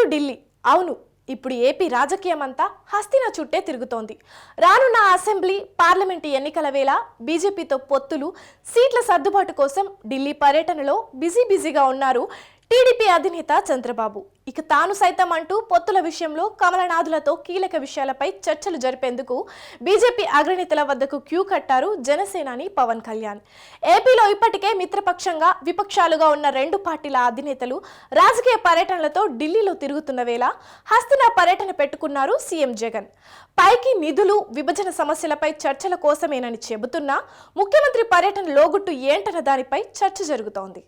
To Delhi. అవును ఇప్పుడు AP రాజకీయం అంతా హస్తిన చుట్టే తిరుగుతోంది. రానున్న అసెంబ్లీ పార్లమెంటు ఎన్నికల వేళ బీజేపీతో పొత్తులు సీట్ల సర్దుబాటు కోసం ఢిల్లీ పర్యటనలో బిజీ బిజీగా ఉన్నారు టీడీపీ అధినేత చంద్రబాబు. ఇక తాను సైతం అంటూ పొత్తుల విషయంలో కమలనాథులతో కీలక విషయాలపై చర్చలు జరిపేందుకు బీజేపీ అగ్రనేతల వద్దకు క్యూ కట్టారు జనసేనాని పవన్ కళ్యాణ్. ఏపీలో ఇప్పటికే మిత్రపక్షంగా విపక్షాలుగా ఉన్న రెండు పార్టీల అధినేతలు రాజకీయ పర్యటనలతో ఢిల్లీలో తిరుగుతున్న వేళ హస్తిన పర్యటన పెట్టుకున్నారు సీఎం జగన్. పైకి నిధులు విభజన సమస్యలపై చర్చల కోసమేనని చెబుతున్నా ముఖ్యమంత్రి పర్యటన లోగుట్టు ఏంటన్న దానిపై చర్చ జరుగుతోంది.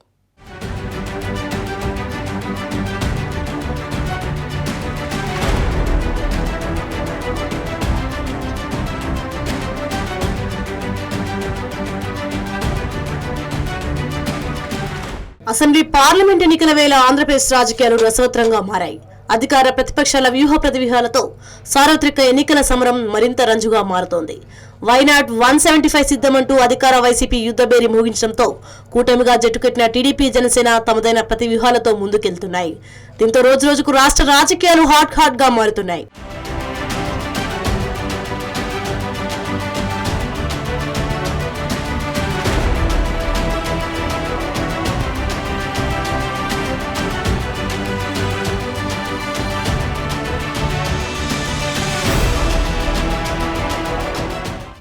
అసెంబ్లీ పార్లమెంట్ ఎన్నికల వేళ ఆంధ్రప్రదేశ్ రాజకీయాలు రసవత్రంగా మారాయి. అధికార ప్రతిపక్షాల వ్యూహ ప్రతివ్యూహాలతో సార్వత్రిక ఎన్నికల సమరం మరింత రంజుగా మారుతోంది. Why not one seventy five సిద్ధమంటూ అధికార వైసీపీ యుద్ధబేరి ముగించడంతో కూటమిగా జట్టుకట్టిన టీడీపీ జనసేన తమదైన ప్రతి వ్యూహాలతో ముందుకెళ్తున్నాయి. దీంతో రోజు రోజుకు రాష్ట్ర రాజకీయాలు హాట్ హాట్గా మారుతున్నాయి.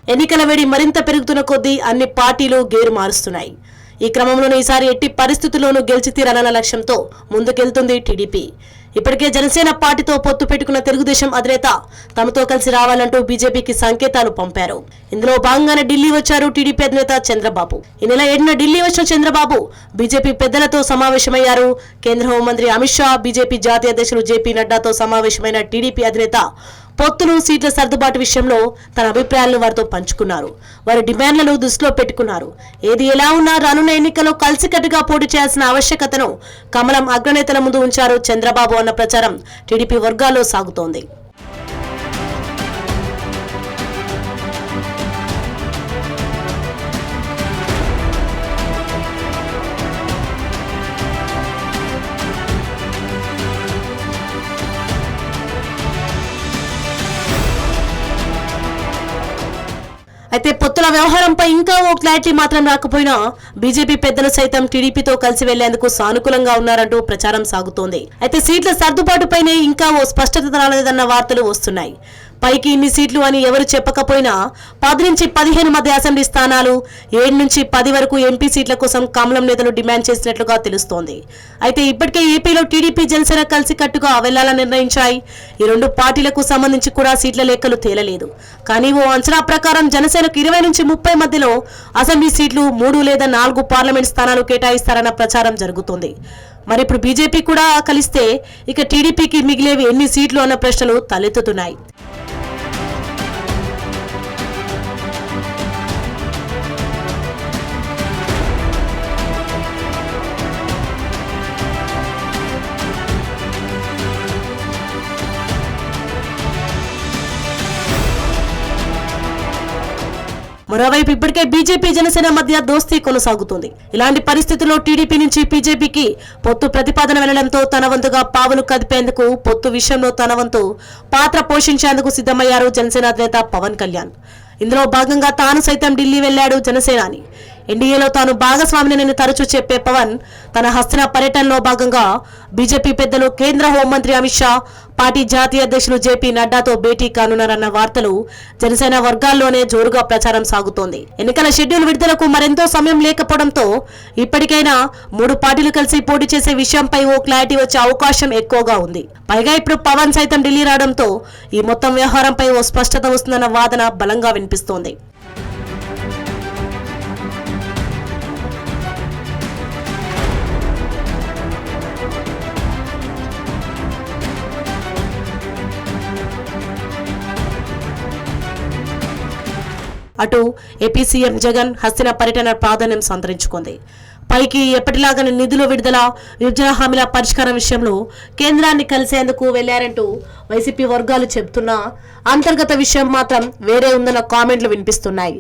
ఎన్నికల వేడి మరింత పెరుగుతున్న కొద్దీ అన్ని పార్టీలు గేరు మారుస్తున్నాయి. ఈ క్రమంలోనే ఈసారి ఎట్టి పరిస్థితుల్లోనూ గెలిచి తీరాలన్న లక్ష్యంతో ముందుకెళ్తుంది టీడీపీ. ఇప్పటికే జనసేన పార్టీతో పొత్తు పెట్టుకున్న తెలుగుదేశం అధినేత తమతో కలిసి రావాలంటూ బీజేపీకి సంకేతాలు పంపారు. ఇందులో భాగంగానే ఢిల్లీ వచ్చారు టీడీపీ అధినేత చంద్రబాబు. ఈ నెల ఏడున ఢిల్లీ వచ్చిన చంద్రబాబు బీజేపీ పెద్దలతో సమావేశమయ్యారు. కేంద్ర హోంమంత్రి అమిత్ షా బీజేపీ జాతీయ అధ్యక్షులు జేపీ నడ్డాతో సమావేశమైన టీడీపీ అధినేత పొత్తులు సీట్ల సర్దుబాటు విషయంలో తన అభిప్రాయాలను వారితో పంచుకున్నారు. వారి డిమాండ్లను దృష్టిలో పెట్టుకున్నారు. ఏది ఎలా ఉన్నా రానున్న ఎన్నికల్లో కలిసికట్టుగా పోటీ చేయాల్సిన ఆవశ్యకతను కమలం అగ్రనేతల ముందు ఉంచారు చంద్రబాబు ఉన్న ప్రచారం టీడీపీ వర్గాల్లో సాగుతోంది. అయితే వ్యవహారంపై ఇంకా ఓ క్లారిటీ మాత్రం రాకపోయినా బీజేపీ పెద్దలు సైతం టీడీపీతో కలిసి వెళ్ళేందుకు సానుకూలంగా ఉన్నారంటూ ప్రచారం సాగుతోంది. అయితే సీట్ల సర్దుబాటుపైనే ఇంకా ఓ స్పష్టత రాలేదన్న వార్తలు వస్తున్నాయి. పైకి ఇన్ని సీట్లు అని ఎవరు చెప్పకపోయినా పది నుంచి పదిహేను మధ్య అసెంబ్లీ స్థానాలు ఏడు నుంచి పది వరకు ఎంపీ సీట్ల కోసం కమలం నేతలు డిమాండ్ చేసినట్లుగా తెలుస్తోంది. అయితే ఇప్పటికే ఏపీలో టీడీపీ జనసేన కలిసి కట్టుగా వెళ్ళాలని నిర్ణయించాయి. ఈ రెండు పార్టీలకు సంబంధించి కూడా సీట్ల లెక్కలు తేలలేదు. కానీ ఓ అంచనా ప్రకారం జనసేనకు ఇరవై నుంచి ముప్పై మధ్యలో అసెంబ్లీ సీట్లు మూడు లేదా నాలుగు పార్లమెంట్ స్థానాలు కేటాయిస్తారన్న ప్రచారం జరుగుతుంది. మరి ఇప్పుడు బీజేపీ కూడా కలిస్తే ఇక టీడీపీకి మిగిలేవి ఎన్ని సీట్లు అన్న ప్రశ్నలు తలెత్తుతున్నాయి. మరోవైపు ఇప్పటికే బీజేపీ జనసేన మధ్య దోస్తీ కొనసాగుతుంది. ఇలాంటి పరిస్థితుల్లో టీడీపీ నుంచి బీజేపీకి పొత్తు ప్రతిపాదన వెళ్ళడంతో తన వంతుగా పావులు కదిపేందుకు పొత్తు విషయంలో తన వంతు పాత్ర పోషించేందుకు సిద్ధమయ్యారు జనసేన అధినేత పవన్ కళ్యాణ్. ఇందులో భాగంగా తాను సైతం ఢిల్లీ వెళ్ళాడు జనసేనాని. ఎన్డీఏలో తాను భాగస్వామిని నేను తరచూ చెప్పే పవన్ తన హస్తిన పర్యటనలో భాగంగా బీజేపీ పెద్దలు కేంద్ర హోంమంత్రి అమిత్ షా పార్టీ జాతీయ అధ్యక్షులు జేపీ నడ్డాతో భేటీ కానున్నారన్న వార్తలు జనసేన వర్గాల్లోనే జోరుగా ప్రచారం సాగుతోంది. ఎన్నికల షెడ్యూల్ విడుదలకు మరెంతో సమయం లేకపోవడంతో ఇప్పటికైనా మూడు పార్టీలు కలిసి పోటీ చేసే విషయంపై ఓ క్లారిటీ వచ్చే అవకాశం ఎక్కువగా ఉంది. పైగా ఇప్పుడు పవన్ సైతం ఢిల్లీ రావడంతో ఈ మొత్తం వ్యవహారంపై ఓ స్పష్టత వస్తుందన్న వాదన బలంగా వినిపిస్తోంది. అటు ఏపీ సీఎం జగన్ హస్తిన పర్యటన ప్రాధాన్యం సంతరించుకుంది. పైకి ఎప్పటిలాగానే నిధుల విడుదల విభజన హామీల పరిష్కారం విషయంలో కేంద్రాన్ని కలిసేందుకు వెళ్ళారంటూ వైసీపీ వర్గాలు చెబుతున్నా అంతర్గత విషయం మాత్రం వేరే ఉందన్న కామెంట్లు వినిపిస్తున్నాయి.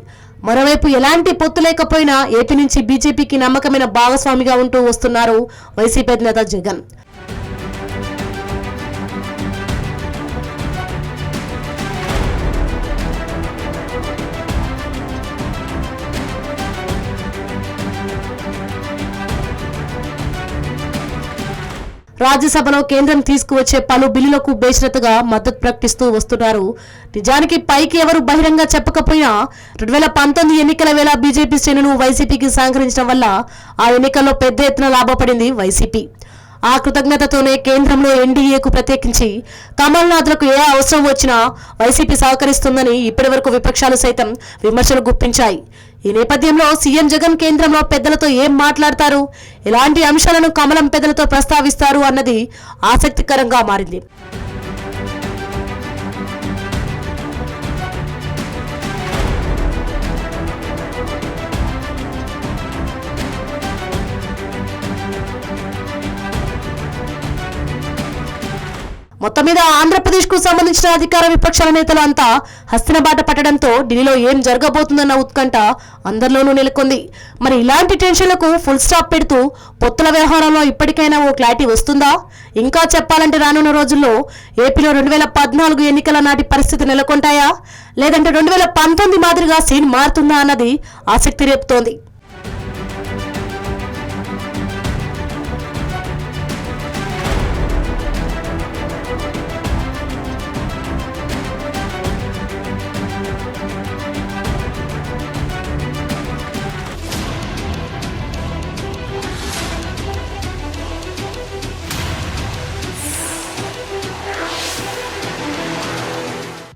మరోవైపు ఎలాంటి పొత్తు లేకపోయినా ఏపీ నుంచి బీజేపీకి నమ్మకమైన భాగస్వామిగా ఉంటూ వస్తున్నారు వైసీపీ అధినేత జగన్. రాజ్యసభలో కేంద్రం తీసుకువచ్చే పలు బిల్లులకు బేషరతుగా మద్దతు ప్రకటిస్తూ వస్తున్నారు. నిజానికి పైకి ఎవరు బహిరంగ చెప్పకపోయినా రెండు వేల పంతొమ్మిది ఎన్నికల వేళ బీజేపీ శ్రేణులు వైసీపీకి సహకరించడం వల్ల ఆ ఎన్నికల్లో పెద్ద ఎత్తున లాభపడింది వైసీపీ. ఆ కృతజ్ఞతతోనే కేంద్రంలో ఎన్డీఏకు ప్రత్యేకించి కమల్నాథ్లకు ఏ అవసరం వచ్చినా వైసీపీ సహకరిస్తుందని ఇప్పటివరకు విపక్షాలు సైతం విమర్శలు గుప్పించాయి. ఈ నేపథ్యంలో సీఎం జగన్ కేంద్రంలో పెద్దలతో ఏం మాట్లాడతారు? ఎలాంటి అంశాలను కమలం పెద్దలతో ప్రస్తావిస్తారు అన్నది ఆసక్తికరంగా మారింది. మొత్తం మీద ఆంధ్రప్రదేశ్కు సంబంధించిన అధికార విపక్షాల నేతలు అంతా హస్తిన బాట పట్టడంతో ఢిల్లీలో ఏం జరగబోతుందన్న ఉత్కంఠ అందరిలోనూ నెలకొంది. మరి ఇలాంటి టెన్షన్లకు ఫుల్ స్టాప్ పెడుతూ పొత్తుల వ్యవహారంలో ఇప్పటికైనా ఓ క్లారిటీ వస్తుందా? ఇంకా చెప్పాలంటే రానున్న రోజుల్లో ఏపీలో రెండు వేల పద్నాలుగు ఎన్నికల నాటి పరిస్థితి నెలకొంటాయా? లేదంటే రెండు వేల పంతొమ్మిది మాదిరిగా సీన్ మారుతుందా అన్నది ఆసక్తి రేపుతోంది.